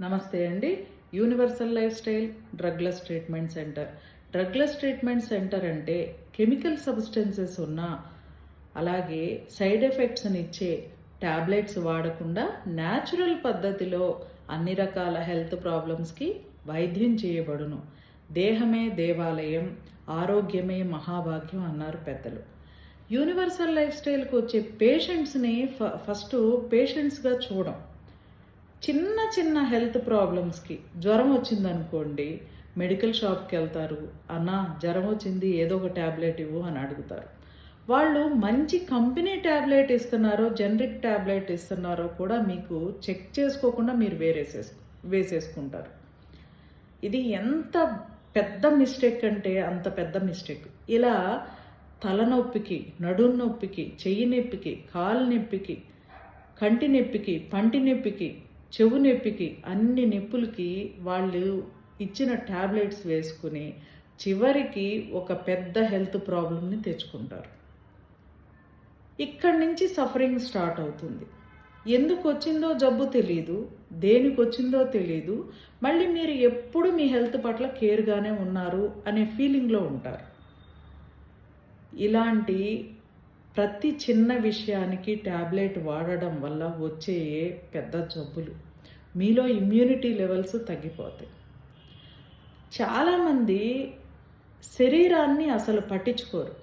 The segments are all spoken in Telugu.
నమస్తే అండి. Universal life style drugless treatment centre drugless treatment centre అంటే కెమికల్ సబ్స్టెన్సెస్ ఉన్న అలాగే సైడ్ ఎఫెక్ట్స్ని ఇచ్చే టాబ్లెట్స్ వాడకుండా న్యాచురల్ పద్ధతిలో అన్ని రకాల హెల్త్ ప్రాబ్లమ్స్కి వైద్యం చేయబడును. దేహమే దేవాలయం ఆరోగ్యమే మహాభాగ్యం అన్నారు పెద్దలు. యూనివర్సల్ లైఫ్ స్టైల్కి వచ్చే పేషెంట్స్ని ఫ ఫస్ట్ పేషెంట్స్గా చూడం. చిన్న చిన్న హెల్త్ ప్రాబ్లమ్స్కి జ్వరం వచ్చిందనుకోండి మెడికల్ షాప్కి వెళ్తారు అన్నా జ్వరం వచ్చింది ఏదో ఒక ట్యాబ్లెట్ ఇవ్వు అని అడుగుతారు. వాళ్ళు మంచి కంపెనీ ట్యాబ్లెట్ ఇస్తున్నారో జనరిక్ ట్యాబ్లెట్ ఇస్తున్నారో కూడా మీకు చెక్ చేసుకోకుండా మీరు వేరేసేసు వేసేసుకుంటారు. ఇది ఎంత పెద్ద మిస్టేక్ అంటే అంత పెద్ద మిస్టేక్ ఇలా తలనొప్పికి నడుం నొప్పికి చెయ్యి నొప్పికి కాలు నొప్పికి కంటి నొప్పికి పంటి నొప్పికి చెవు నొప్పికి అన్ని నొప్పులకి వాళ్ళు ఇచ్చిన ట్యాబ్లెట్స్ వేసుకుని చివరికి ఒక పెద్ద హెల్త్ ప్రాబ్లమ్ని తెచ్చుకుంటారు. ఇక్కడి నుంచి సఫరింగ్ స్టార్ట్ అవుతుంది. ఎందుకు వచ్చిందో జబ్బు తెలియదు దేనికి వచ్చిందో తెలియదు మళ్ళీ మీరు ఎప్పుడు మీ హెల్త్ పట్ల కేర్గానే ఉన్నారు అనే ఫీలింగ్లో ఉంటారు. ఇలాంటి ప్రతి చిన్న విషయానికి ట్యాబ్లెట్ వాడడం వల్ల వచ్చే పెద్ద జబ్బులు. మీలో ఇమ్యూనిటీ లెవెల్స్ తగ్గిపోతాయి. చాలామంది శరీరాన్ని అసలు పట్టించుకోరు.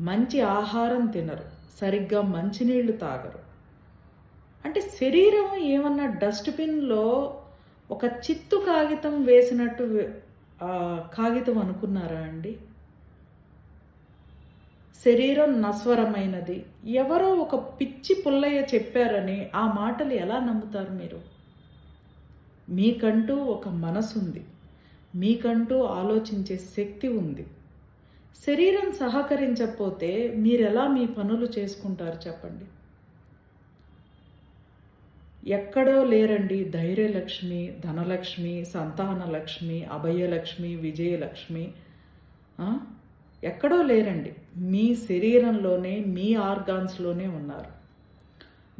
మంచి ఆహారం తినరు. సరిగ్గా మంచినీళ్ళు తాగరు. అంటే శరీరం ఏమన్నా డస్ట్బిన్లో ఒక చిత్తు కాగితం వేసినట్టు కాగితం అనుకున్నారా అండి? శరీరం నస్వరమైనది ఎవరో ఒక పిచ్చి పుల్లయ్య చెప్పారని ఆ మాటలు ఎలా నమ్ముతారు మీరు? మీకంటూ ఒక మనసు ఉంది మీకంటూ ఆలోచించే శక్తి ఉంది. శరీరం సహకరించకపోతే మీరెలా మీ పనులు చేసుకుంటారు చెప్పండి. ఎక్కడో లేరండి ధైర్యలక్ష్మి ధనలక్ష్మి సంతానలక్ష్మి అభయలక్ష్మి విజయలక్ష్మి. ఎక్కడో లేరండి. మీ శరీరంలోనే మీ ఆర్గాన్స్లోనే ఉన్నారు.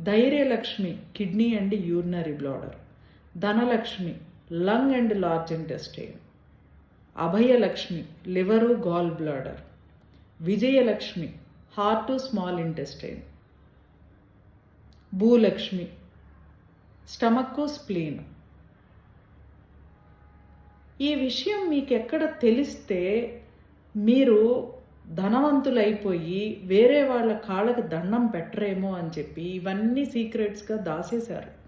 Dhairyalakshmi kidney and urinary bladder. Dhanalakshmi lung and large intestine. Abhayalakshmi liver gall bladder. Vijayalakshmi heart small intestine. Bhulakshmi stomach spleen. ఈ విషయం మీకు ఎక్కడ తెలిస్తే మీరు ధనవంతులైపోయి వేరే వాళ్ళ కాళ్ళకి దండం పెట్టరేమో అని చెప్పి ఇవన్నీ సీక్రెట్స్గా దాసేశారు.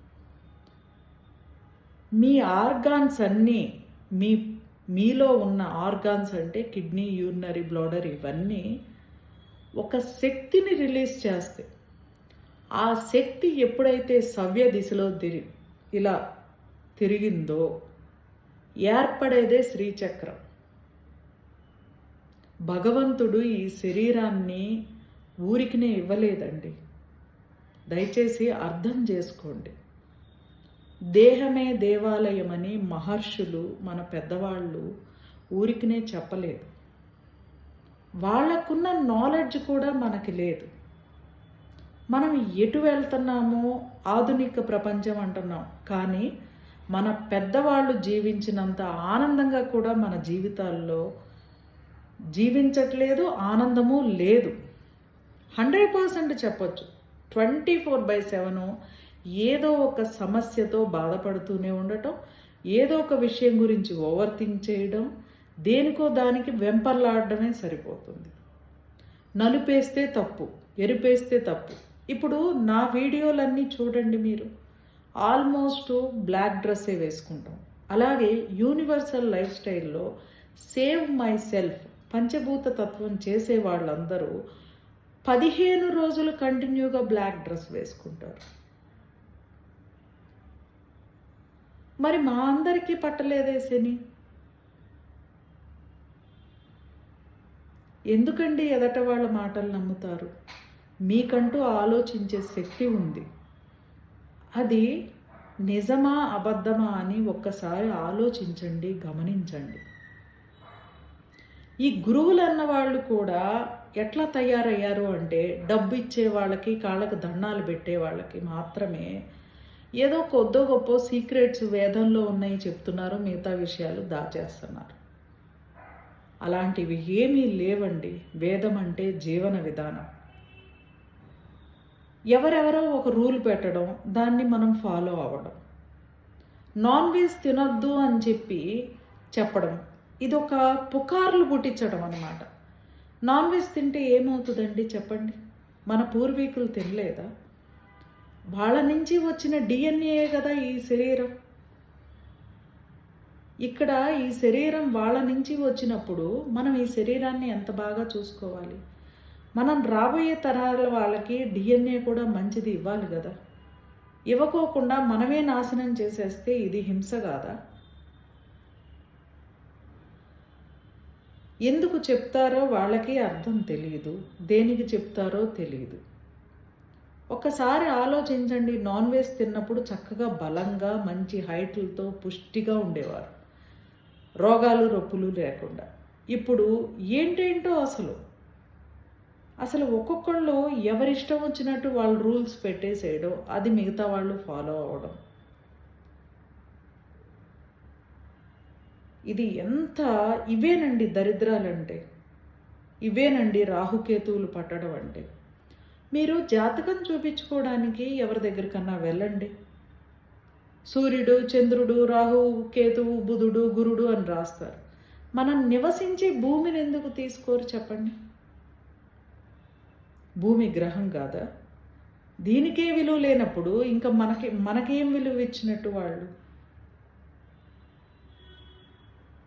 మీ ఆర్గాన్స్ అన్నీ మీ మీలో ఉన్న ఆర్గాన్స్ అంటే కిడ్నీ యూరినరీ బ్లాడర్ ఇవన్నీ ఒక శక్తిని రిలీజ్ చేస్తాయి. ఆ శక్తి ఎప్పుడైతే సవ్య దిశలో తిరి ఇలా తిరిగిందో ఏర్పడేదే శ్రీచక్రం. భగవంతుడు ఈ శరీరాన్ని ఊరికినే ఇవ్వలేదండి. దయచేసి అర్థం చేసుకోండి. దేహమే దేవాలయమని మహర్షులు మన పెద్దవాళ్ళు ఊరికినే చెప్పలేదు. వాళ్ళకున్న నాలెడ్జ్ కూడా మనకి లేదు. మనం ఎటు వెళ్తున్నామో ఆధునిక ప్రపంచం అంటున్నాం. కానీ మన పెద్దవాళ్ళు జీవించినంత ఆనందంగా కూడా మన జీవితాల్లో జీవించట్లేదు ఆనందము లేదు. హండ్రెడ్ పర్సెంట్ చెప్పొచ్చు. ట్వంటీ ఫోర్ బై సెవెన్ ఏదో ఒక సమస్యతో బాధపడుతూనే ఉండటం ఏదో ఒక విషయం గురించి ఓవర్ థింక్ చేయడం దేనికో దానికి వెంపర్లాడడమే సరిపోతుంది. నలుపేస్తే తప్పు ఎరిపేస్తే తప్పు. ఇప్పుడు నా వీడియోలన్నీ చూడండి మీరు. ఆల్మోస్ట్ బ్లాక్ డ్రెస్సే వేసుకుంటాం. అలాగే యూనివర్సల్ లైఫ్ స్టైల్లో సేవ్ మై సెల్ఫ్ పంచభూత తత్వం చేసే వాళ్ళందరూ పదిహేను రోజులు కంటిన్యూగా బ్లాక్ డ్రెస్ వేసుకుంటారు. మరి మా అందరికీ పట్టలేదే శని? ఎందుకండి ఎదట వాళ్ళ మాటలు నమ్ముతారు? మీకంటూ ఆలోచించే శక్తి ఉంది. అది నిజమా అబద్ధమా అని ఒక్కసారి ఆలోచించండి గమనించండి. ఈ గురువులు అన్న వాళ్ళు కూడా ఎట్లా తయారయ్యారు అంటే డబ్బు ఇచ్చే వాళ్ళకి కాళ్ళకు దండాలు పెట్టే వాళ్ళకి మాత్రమే ఏదో కొద్దో గొప్ప సీక్రెట్స్ వేదంలో ఉన్నాయి చెప్తున్నారు మిగతా విషయాలు దాచేస్తున్నారు. అలాంటివి ఏమీ లేవండి. వేదం అంటే జీవన విధానం. ఎవరెవరో ఒక రూల్ పెట్టడం దాన్ని మనం ఫాలో అవ్వడం. నాన్ వెజ్ తినొద్దు అని చెప్పి చెప్పడం. ఇది ఒక పుకార్లు పుట్టించడం అనమాట నాన్ వెజ్ తింటే ఏమవుతుందండి చెప్పండి? మన పూర్వీకులు తినలేదా? వాళ్ళ నుంచి వచ్చిన డిఎన్ఏ కదా ఈ శరీరం. ఇక్కడ ఈ శరీరం వాళ్ళ నుంచి వచ్చినప్పుడు మనం ఈ శరీరాన్ని ఎంత బాగా చూసుకోవాలి? మనం రాబోయే తరాల వాళ్ళకి డిఎన్ఏ కూడా మంచిది ఇవ్వాలి కదా. ఇవ్వకోకుండా మనమే నాశనం చేసేస్తే ఇది హింస కాదా? ఎందుకు చెప్తారో వాళ్ళకి అర్థం తెలియదు దేనికి చెప్తారో తెలియదు ఒకసారి ఆలోచించండి నాన్ వెజ్ తిన్నప్పుడు చక్కగా బలంగా మంచి హైట్లతో పుష్టిగా ఉండేవారు. రోగాలు రొప్పులు లేకుండా. ఇప్పుడు ఏంటేంటో అసలు? అసలు ఒక్కొక్కళ్ళు ఎవరిష్టం వచ్చినట్టు వాళ్ళు రూల్స్ పెట్టేసేయడం అది మిగతా వాళ్ళు ఫాలో అవ్వడం ఇది ఎంత ఇవేనండి దరిద్రాలంటే? ఇవేనండి రాహుకేతువులు పట్టడం అంటే? మీరు జాతకం చూపించుకోవడానికి ఎవరి దగ్గరికన్నా వెళ్ళండి. సూర్యుడు చంద్రుడు రాహు కేతువు బుధుడు గురుడు అని రాస్తారు. మనం నివసించే భూమిని ఎందుకు తీసుకోరు చెప్పండి? భూమి గ్రహం కాదా? దీనికే విలువ లేనప్పుడు ఇంకా మనకి మనకేం విలువ ఇచ్చినట్టు వాళ్ళు?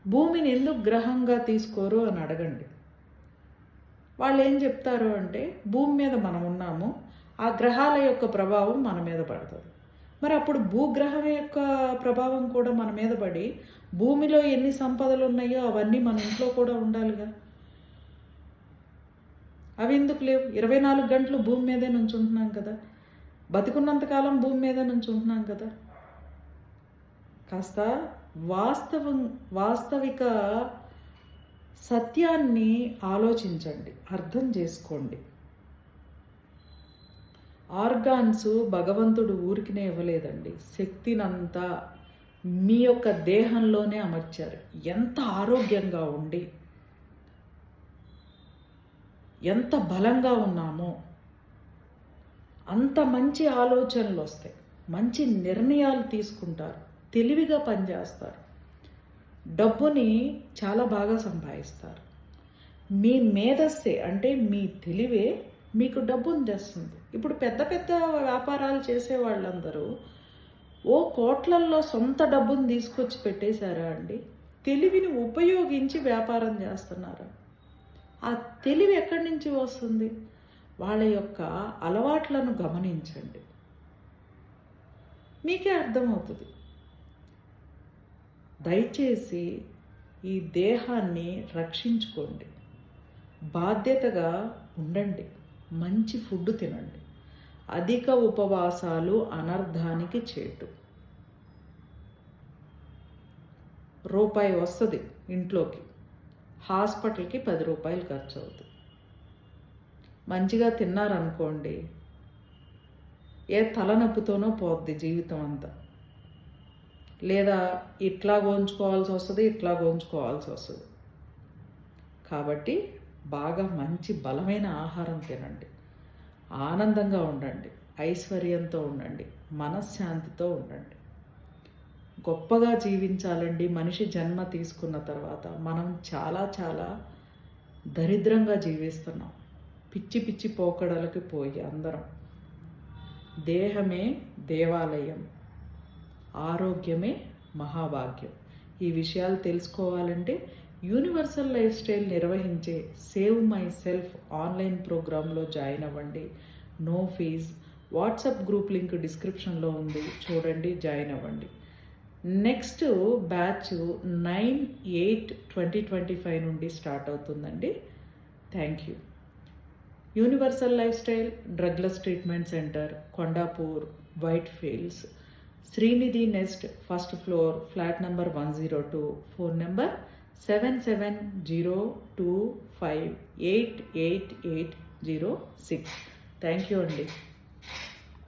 భూమిని ఎందుకు గ్రహంగా తీసుకోరు అని అడగండి. వాళ్ళు ఏం చెప్తారు అంటే భూమి మీద మనం ఉన్నాము ఆ గ్రహాల యొక్క ప్రభావం మన మీద పడుతుంది. మరి అప్పుడు భూగ్రహం యొక్క ప్రభావం కూడా మన మీద పడి భూమిలో ఎన్ని సంపదలు ఉన్నాయో అవన్నీ మన ఇంట్లో కూడా ఉండాలిగా. అవి ఎందుకు లేవు? ఇరవై నాలుగు గంటలు భూమి మీదే నుంచి ఉంటున్నాం కదా బతికున్నంతకాలం భూమి మీదే నుంచి ఉంటున్నాం కదా. కాస్త వాస్తవం వాస్తవిక సత్యాన్ని ఆలోచించండి అర్థం చేసుకోండి. ఆర్గాన్స్ భగవంతుడు ఊరికినే ఇవ్వలేదండి. శక్తినంతా మీ యొక్క దేహంలోనే అమర్చారు. ఎంత ఆరోగ్యంగా ఉండి ఎంత బలంగా ఉన్నామో అంత మంచి ఆలోచనలు వస్తాయి మంచి నిర్ణయాలు తీసుకుంటారు. తెలివిగా పనిచేస్తారు. డబ్బుని చాలా బాగా సంపాదిస్తారు. మీ మేధస్సే అంటే మీ తెలివే మీకు డబ్బును తెస్తుంది. ఇప్పుడు పెద్ద పెద్ద వ్యాపారాలు చేసే వాళ్ళందరూ ఓ కోట్లల్లో సొంత డబ్బును తీసుకొచ్చి పెట్టేశారా అండి? తెలివిని ఉపయోగించి వ్యాపారం చేస్తున్నారా? ఆ తెలివి ఎక్కడి నుంచి వస్తుంది? వాళ్ళ యొక్క అలవాట్లను గమనించండి. మీకే అర్థమవుతుంది. దయచేసి ఈ దేహాన్ని రక్షించుకోండి. బాధ్యతగా ఉండండి. మంచి ఫుడ్ తినండి. అధిక ఉపవాసాలు అనర్థానికి చేటు. రూపాయి వస్తుంది ఇంట్లోకి. హాస్పిటల్కి పది రూపాయలు ఖర్చు అవుతుంది మంచిగా తిన్నారనుకోండి ఏ తలనొప్పితోనో పోద్ది జీవితం అంతా. లేదా ఇట్లా గోంచుకోవాల్సి వస్తుంది ఇట్లా గోంచుకోవాల్సి వస్తుంది. కాబట్టి బాగా మంచి బలమైన ఆహారం తినండి. ఆనందంగా ఉండండి. ఐశ్వర్యంతో ఉండండి. మనశ్శాంతితో ఉండండి. గొప్పగా జీవించాలండి. మనిషి జన్మ తీసుకున్న తర్వాత మనం చాలా చాలా దరిద్రంగా జీవిస్తున్నాం. పిచ్చి పిచ్చి పోకడలకి పోయి అందరం. దేహమే దేవాలయం. ఆరోగ్యమే మహాభాగ్యం. ఈ విషయాలు తెలుసుకోవాలంటే యూనివర్సల్ లైఫ్ స్టైల్ నిర్వహించే సేవ్ మై సెల్ఫ్ ఆన్లైన్ ప్రోగ్రాంలో జాయిన్ అవ్వండి. No fees. WhatsApp group link డిస్క్రిప్షన్లో ఉంది. చూడండి జాయిన్ అవ్వండి. Next batch nine eight twenty twenty five నుండి స్టార్ట్ అవుతుందండి. Thank you. Universal life style drugless treatment centre Kondapur white fields. Srinidhi nest first floor flat number one zero two phone number seven seven zero two five eight eight eight zero six. Thank you అండి.